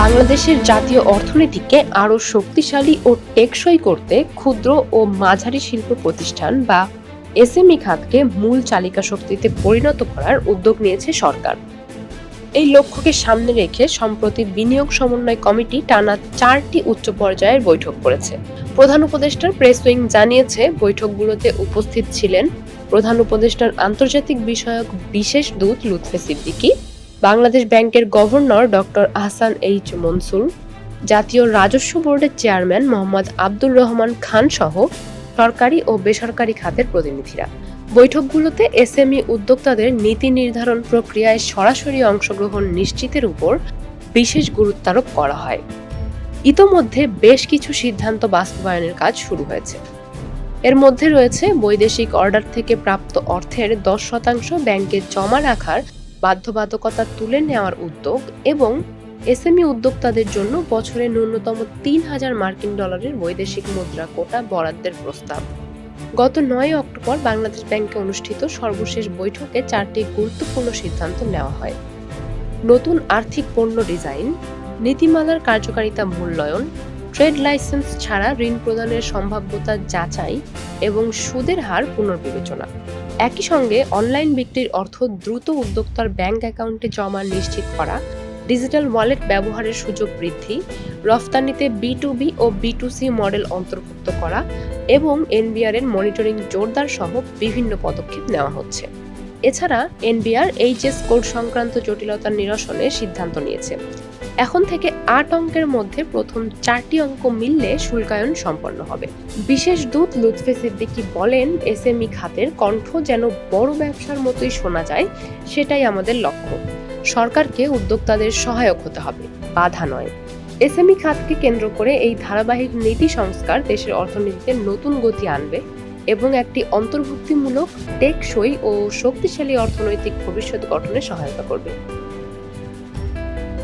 বাংলাদেশের জাতীয় অর্থনীতিকে আরও শক্তিশালী ও টেকসই করতে ক্ষুদ্র ও মাঝারি শিল্প প্রতিষ্ঠান বা এসএমই খাতকে মূল চালিকা শক্তিতে পরিণত করার উদ্যোগ নিয়েছে সরকার। এই লক্ষ্যকে সামনে রেখে সম্প্রতি বিনিয়োগ সমন্বয় কমিটি টানা চারটি উচ্চ পর্যায়ের বৈঠক করেছে। প্রধান উপদেষ্টার প্রেস উইং জানিয়েছে, বৈঠকগুলোতে উপস্থিত ছিলেন প্রধান উপদেষ্টার আন্তর্জাতিক বিষয়ক বিশেষ দূত লুৎফে সিদ্দিকী বাংলাদেশ ব্যাংকের governor doctor Ahsan H Mansur, জাতীয় রাজস্ব বোর্ডের চেয়ারম্যান মোহাম্মদ আব্দুর রহমান খান সহ সরকারি ও বেসরকারি খাতের প্রতিনিধিরা। বৈঠকগুলোতে এসএমই উদ্যোক্তাদের নীতি নির্ধারণ প্রক্রিয়ায় সরাসরি অংশগ্রহণ নিশ্চিতের উপর বিশেষ গুরুত্বারোপ করা হয়। ইতোমধ্যে বেশ কিছু সিদ্ধান্ত বাস্তবায়নের কাজ শুরু হয়েছে। এর মধ্যে রয়েছে বৈদেশিক অর্ডার থেকে প্রাপ্ত অর্থের দশ শতাংশ ব্যাংকে জমা রাখার বাধ্যবাধকতা তুলে নেওয়ার উদ্যোগ এবং এসএমই উদ্যোক্তাদের জন্য বছরে ন্যূনতম তিন হাজার মার্কিন ডলারের বৈদেশিক মুদ্রা কোটা বরাদ্দের প্রস্তাব। গত নয় অক্টোবর বাংলাদেশ ব্যাংকে অনুষ্ঠিত সর্বশেষ বৈঠকে চারটি গুরুত্বপূর্ণ সিদ্ধান্ত নেওয়া হয়। নতুন আর্থিক পণ্য ডিজাইন, নীতিমালার কার্যকারিতা মূল্যায়ন, ট্রেড লাইসেন্স ছাড়া ঋণ প্রদানের সম্ভাব্যতা যাচাই এবং সুদের হার পুনর্বিবেচনা। একই সঙ্গে অনলাইন বিক্রির অর্থ দ্রুত উদ্যোক্তার ব্যাংক অ্যাকাউন্টে জমা নিশ্চিত করা, ডিজিটাল ওয়ালেট ব্যবহারের সুযোগ বৃদ্ধি, রফতানিতে বি টু বি ও বি টু সি মডেল অন্তর্ভুক্ত করা এবং এনবিআর এর মনিটরিং জোরদার সহ বিভিন্ন পদক্ষেপ নেওয়া হচ্ছে। এছাড়া এনবিআর এইচএস কোড সংক্রান্ত জটিলতা নিরসনে সিদ্ধান্ত নিয়েছে। এখন থেকে আট অঙ্কের মধ্যে প্রথম চারটি অঙ্ক মিললে শুল্কায়ন সম্পন্ন হবে। বিশেষ দূত লুৎফে সিদ্দিকী বলেন, এসএমই খাতের কণ্ঠ যেন বড় ব্যবসার মতোই শোনা যায়, সেটাই আমাদের লক্ষ্য। সরকারকে উদ্যোক্তাদের সহায়ক হতে হবে, বাধা নয়। এসএমই খাতকে কেন্দ্র করে এই ধারাবাহিক নীতি সংস্কার দেশের অর্থনীতিতে নতুন গতি আনবে এবং একটি অন্তর্ভুক্তিমূলক, টেকসই ও শক্তিশালী অর্থনৈতিক ভবিষ্যৎ গঠনে সহায়তা করবে।